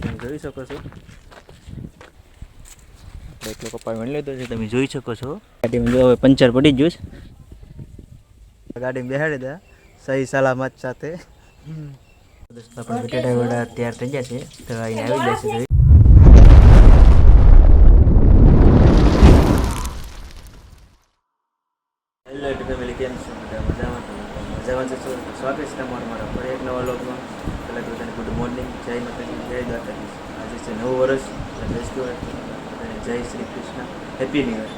તમે જોઈ શકો છો એક લોકો પણ લીધો છે. તમે જોઈ શકો છો. ગાડીમાં જો હવે પંચર પડી ગયું છે. ગાડીમાં બેહાડી દે. સહી સલામત સાથે. બટેટા વડા તૈયાર થઈ ગયા છે તો અહીંયા આવી જશે જોઈ હેલો યુટ્યુબ ફેમિલી કેમ છો બધા મજામાં છો? મજામાં છો છો? સ્વાગત છે તમારું મારા ફરી એક નવા લોકમાં પહેલાં તો બધાને ગુડ મોર્નિંગ જય માતાજી જય દ્વારકાધીશ આજે છે નવું વર્ષ બેસતું બધાને જય Shri Krishna happy new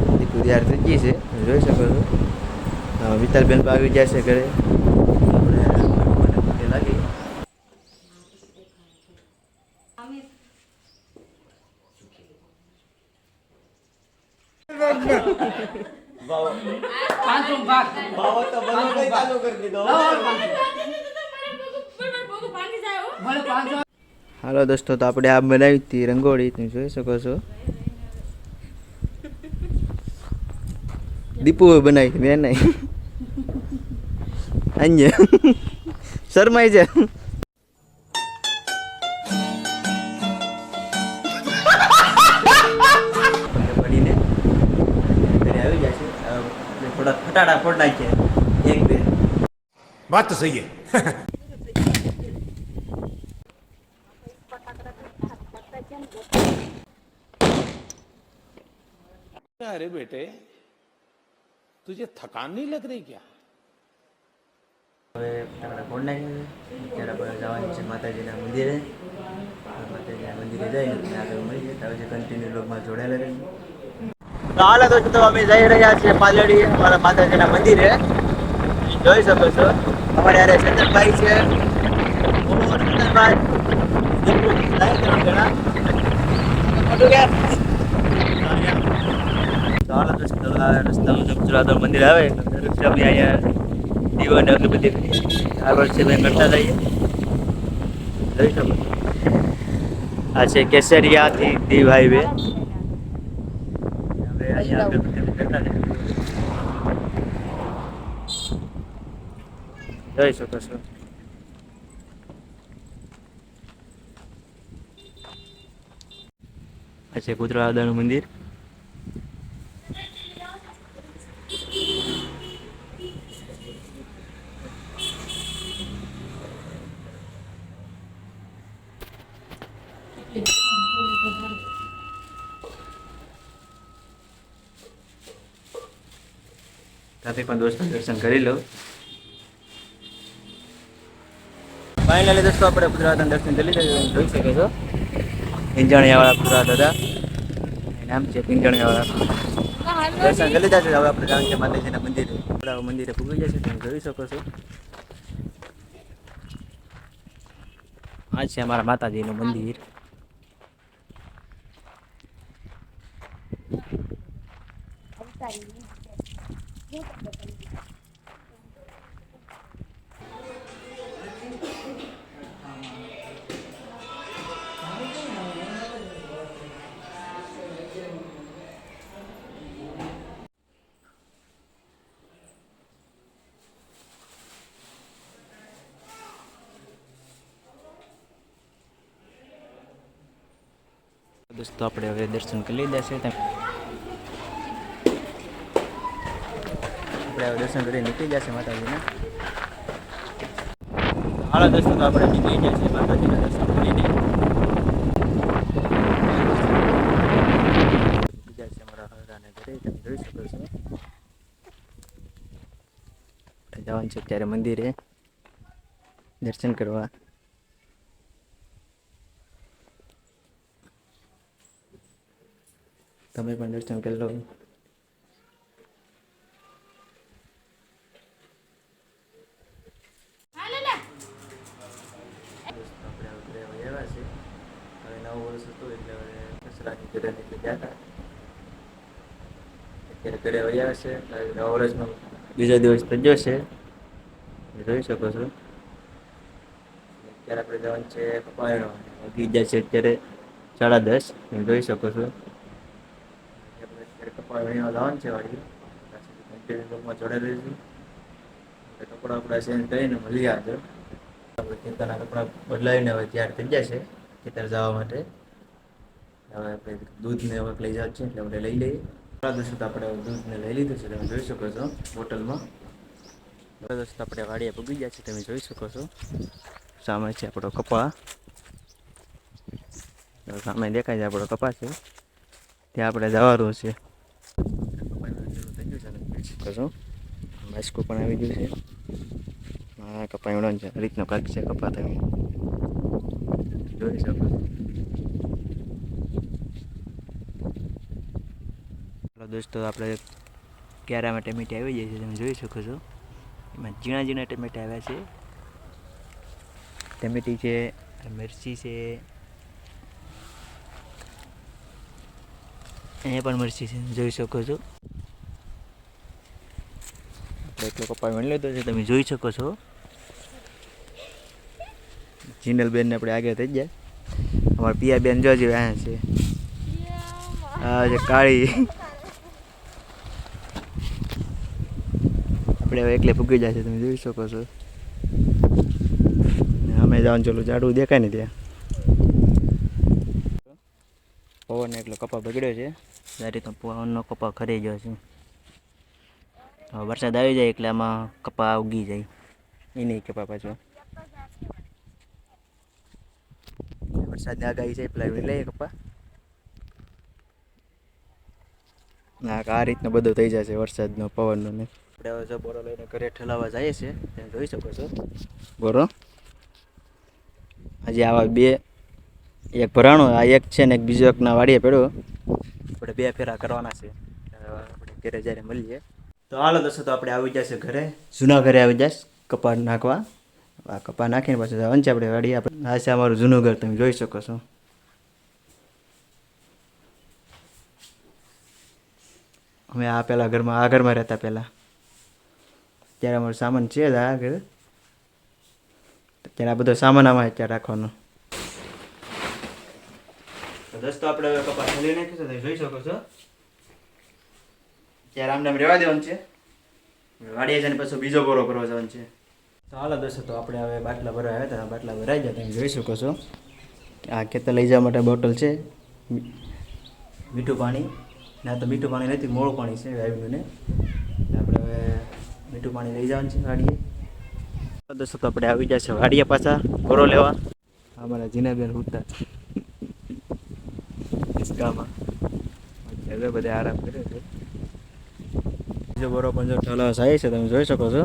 year Deepu તૈયાર થઈ ગઈ છે જોઈ શકો છો. મિતાલબેન આવી ગયા છે ઘરે. આપણે લાગી ભાવો તો બરોબર ચાલુ કરી દીધો હાલો દોસ્તો તો આપણે આ બનાવી હતી રંગોળી તમે જોઈ શકો છો. દીપુએ બનાવી મેં નહીં. અંજે શરમાય છે. ફટાડા ફોડ નાખીએ એક બે. વાત તો સહી અરે બેટે तुझे थकान नहीं लग रही क्या હવે ફટાકડા ફોડ નાખીએ છે ત્યારે આપણે જવાનું છે માતાજીના મંદિરે માતાજીના મંદિરે જઈને ત્યાં આગળ મળીએ તો હવે કન્ટિન્યુ લોકમાં જોડાયેલા રહીએ તો હાલ દોસ્તો અમે જઈ રહ્યા છીએ પાલડી અમારા માતાજીના મંદિરે જોઈ શકો છો અમારે યારે ચંદનભાઈ છે હું ચંદનભાઈ દીપુ, તો હાલો નું મંદિર આવે અહીંયા દીવો અને અગરબત્તી બધી આગળ છે કરતા છે કેસરિયાથી દીવ હાઈવે. હવે અહીંયા અગરબત્તી કરતા જઈએ જોઈ શકો છો. આ છે કુતરા દાદાનું મંદિર. ત્યાંથી પણ દોસ્તો દર્શન કરી લો. ફાઇનલી દોસ્તો આપણે ગુજરાત દર્શન કરી લીધા જોઈ શકો છો. પિંજણિયાવાળા પુરા દાદા. એનું નામ છે પિંજણિયાવાળા દર્શન કરી લીધા છે હવે આપણે જાણ છે માતાજીના મંદિરે. આપણા મંદિરે પૂગી જશે તમે જોઈ શકો છો. આ છે અમારા માતાજીનું મંદિર. દોસ્તો આપણે હવે દર્શન કરી લીધા છે આપણે દર્શન કરી નીકળી જશે માતાજીના. હાલો દર્શન તો આપણે નીકળી ગયા માતાજીના દર્શન છો આપણે જવાનું છે ત્યારે મંદિરે, દર્શન કરવા. તમે પણ દર્શન કરી લો આપણે હવે ઘરે આવ્યા છે હવે નવું વર્ષ હતું એટલે કચરાની ઘરે નીકળી ગયા હતા અત્યારે ઘરે આવ્યા છે હવે નવા વર્ષનો બીજો દિવસ ગયો છે જોઈ શકો છો અત્યારે આપણે જવાનું છે કપાયણો વાગી ગયા છે અત્યારે સાડા દસ જોઈ શકો છો. આપણે અત્યારે કપાળ વીણવા જવાનું છે વાળી કન્ટિન્યુ લોકમાં જોડે રહીશું કપડાં કપડાં ચેન્જ કરીને મળી આવજો આપણે ચિંતાના કપડાં બદલાવીને હવે તૈયાર થઈ છે, ખેતર જવા માટે. હવે આપણે દૂધને હવે લઈ જવા છે, એટલે આપણે લઈ લઈએ. દોસ્તો આપણે દૂધને લઈ લીધું છે, તમે જોઈ શકો છો બોટલમાં. હવે દોસ્તો આપણે વાડીએ પગી ગયા છે, તમે જોઈ શકો છો. સામે છે આપણો કપા. સામે દેખાય છે આપણો કપા છે. ત્યાં આપણે જવાનું છે. છે છો બાસ્કો પણ આવી ગયું છે. હા, કપા છે રીતનો કાંક છે, કપા તમે જોઈ શકો છો ચાલો દોસ્તો આપણે ક્યારામાં ટમેટા આવી જાય છે તમે જોઈ શકો છો. એમાં ઝીણા ઝીણા ટમેટા આવ્યા છે. ટમેટી છે મરચી છે અહીંયા પણ મરચી છે જોઈ શકો છો. આપણે એટલો કપાઈ વણી લીધો છે તમે જોઈ શકો છો. જીનલબેનને આપણે આગળ થઈ જાય અમારા પિયાબેન બેન જેવા અહીંયા છે. આ છે કાળી આપણે હવે એકલે ભૂગી જાય છે, તમે જોઈ શકો છો. અમે જવાનું ચલો ઝાડું દેખાય ને ત્યાં. પવન એટલો કપા બગડ્યો છે. સારી તો પવનનો કપા ખરી ગયો છે. હવે વરસાદ આવી જાય એટલે આમાં કપા ઉગી જાય. એ નહીં કપા પાછો. વરસાદની આગાહી છે, પેલા લઈએ કપા. ના આ રીતનો બધો થઈ જશે વરસાદનો, પવનનો ને. આપણે હવે જો બોરો લઈને ઘરે ઠેલાવા જઈએ છીએ તમે જોઈ શકો છો. બોરો હજી આવા બે એક ભરાણો આ એક છે ને એક બીજો એકના વાડીએ પડ્યો. આપણે બે ફેરા કરવાના છે. આપણે ઘરે જ્યારે મળીએ. તો હાલો દોસ્તો તો આપણે આવી જશે ઘરે. જૂના ઘરે આવી જશ કપાળ નાખવા. આ કપા નાખીને પાછું જવાનું છે આપણે વાડીએ. આપણે આ છે અમારું જૂનું ઘર તમે જોઈ શકો છો. અમે આ પહેલાં ઘરમાં આ ઘરમાં રહેતા પહેલાં. ત્યારે અમારો સામાન છે જ આ ઘર. ત્યારે આ બધો સામાન આમાં અત્યારે રાખવાનો. દોસ્તો, આપણે હવે કપાસ ખોલી નાખ્યું છે જોઈ શકો છો. ત્યારે આમને આમ રહેવા દેવાનું છે. વાડીએ જઈને પછી બીજો બોરો ભરવા જવાનું છે. તો હાલો દોસ્તો, તો આપણે હવે બાટલા ભરવા આવ્યા હતા. બાટલા ભરાઈ ગયા, તમે જોઈ શકો છો. આ ખેતર લઈ જવા માટે બોટલ છે. મીઠું પાણી. ના તો મીઠું પાણી નથી, મોળું પાણી છે વાયુનું મીઠું પાણી લઈ જવાનું છે વાડીએ દોસ્તો તો આપણે આવી જશે વાડીએ પાછા ઘોરો લેવા. અમારા જીનાબેન ઉતા હિસકામાં હવે બધા આરામ કરે છે. બીજો બોરો પંજો જો ઠલાવ છે તમે જોઈ શકો છો.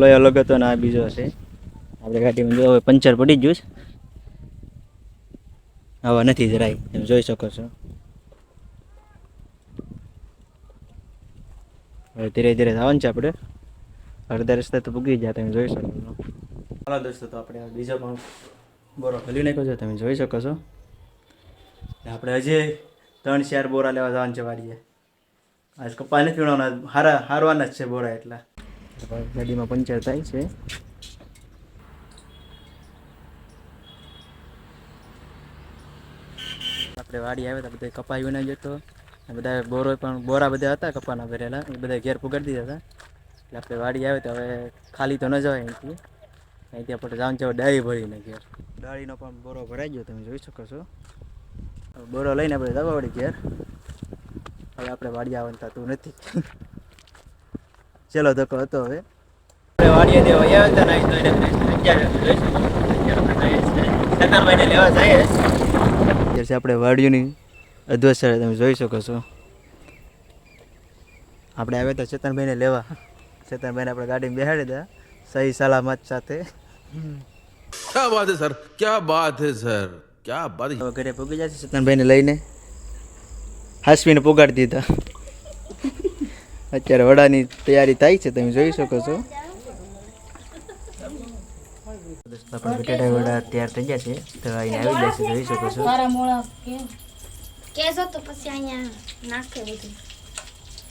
લય અલગ હતો ને આ બીજો છે. આપણે ગાડીમાં જો હવે પંચર પડી ગયું છે. હવા નથી જરાય તમે જોઈ શકો છો. હવે ધીરે ધીરે જવાનું છે આપણે. અડધા રસ્તે તો પૂગી ગયા, તમે જોઈ શકો છો. હાલો દોસ્તો, તો આપણે બીજો પણ બોરો ખોલી નાખ્યો છે, તમે જોઈ શકો છો. આપણે હજી ત્રણ ચાર બોરા લેવા જવાનું છે વાડીએ. આજ કપા નથી પીવાના, હારા, હારવાના જ છે બોરા એટલા. ગાડીમાં પંચર થાય છે. આપણે વાડી આવ્યા હતા, બધે કપાઈ વિના જતો બધા બોરો પણ બોરા બધા હતા કપાના ભરેલા. એ બધા ઘેર પુગાડી દીધા હતા. એટલે આપણે વાડી આવે તો હવે ખાલી તો ન જવાય અહીંથી. અહીંથી આપણે જવાનું છે ડાળી ભરીને ઘેર. ડાળીનો પણ બોરો ભરાઈ ગયો તમે જોઈ શકો છો. બોરો લઈને આપણે જવા વળી ઘેર. હવે આપણે વાડી આવવાનું થતું નથી. ચલો ધક્કો હતો હવે. આપણે વાડીએ દેવા આવ્યા હતા નાઈ સત્તર મહિને લેવા જઈએ. અત્યારે આપણે વાડીઓની અધ્વસરે તમે જોઈ શકો છો. આપણે આવ્યા હતા ચેતનભાઈને લેવા. ચેતનભાઈને આપણે ગાડીમાં બેહાડી હતા સહી સલામત સાથે. ક્યા વાત હે સર? ક્યાં વાત હે સર? ક્યા વાત હવે ઘરે પૂગી જશે ચેતનભાઈને લઈને. હાસવીને પોગાડી દીધા. અત્યારે વડાની તૈયારી થાય છે તમે જોઈ શકો છો. આપણે બટેટા વડા તૈયાર થઈ ગયા છે. તો અહીં આવી જશે જોઈ શકો છો. કેસો તો પછી અહીંયા નાખે બધું.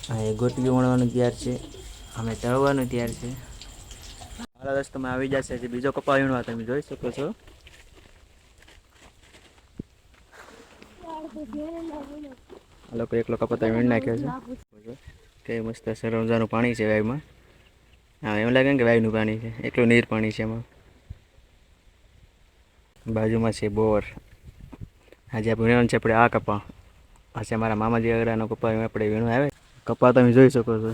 હા એ ગોટલી વણવાનું તૈયાર છે. અમે તળવાનું તૈયાર છે. મારા દોસ્તો તમે આવી જશે જે બીજો કપા વીણવા તમે જોઈ શકો છો. આ લોકો એકલો કપા વીણ નાખ્યો છે. કે મસ્ત સરમજાનું પાણી છે વાયમાં. હા, એમ લાગે કે વાયનું પાણી છે. એટલું નીર પાણી છે એમાં. બાજુમાં છે બોર. આજે આપણે વીણવાનું છે આપણે આ કપા. આ છે મારા મામાજી અગરાનો કપા આપણે વીણવા આવે. કપા તમે જોઈ શકો છો.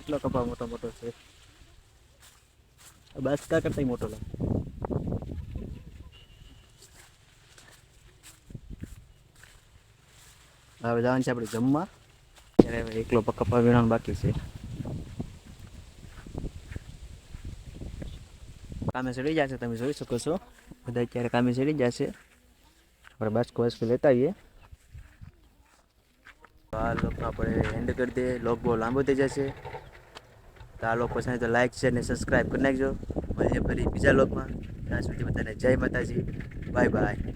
એટલો કપા મોટો મોટો છે. બાસકા કરતા મોટો લાગે. હવે જવાનું છે આપણે જમવા. ત્યારે એકલો કપા વીણવાનું બાકી છે. કામે ચડી જશે, તમે જોઈ શકો છો. બધા અત્યારે કામે ચડી જશે. આપણે બાસ્કો બાસ્કો લેતા આવીએ. આ લોકો આપણે એન્ડ કરી દઈએ. લોક બહુ લાંબો થઈ જશે. તો આ લોકો પસંદ તો લાઈક શેર ને સબસ્ક્રાઈબ કરી નાખજો. મળીએ ફરી બીજા લોકમાં. ત્યાં સુધી બધાને જય માતાજી. Bye bye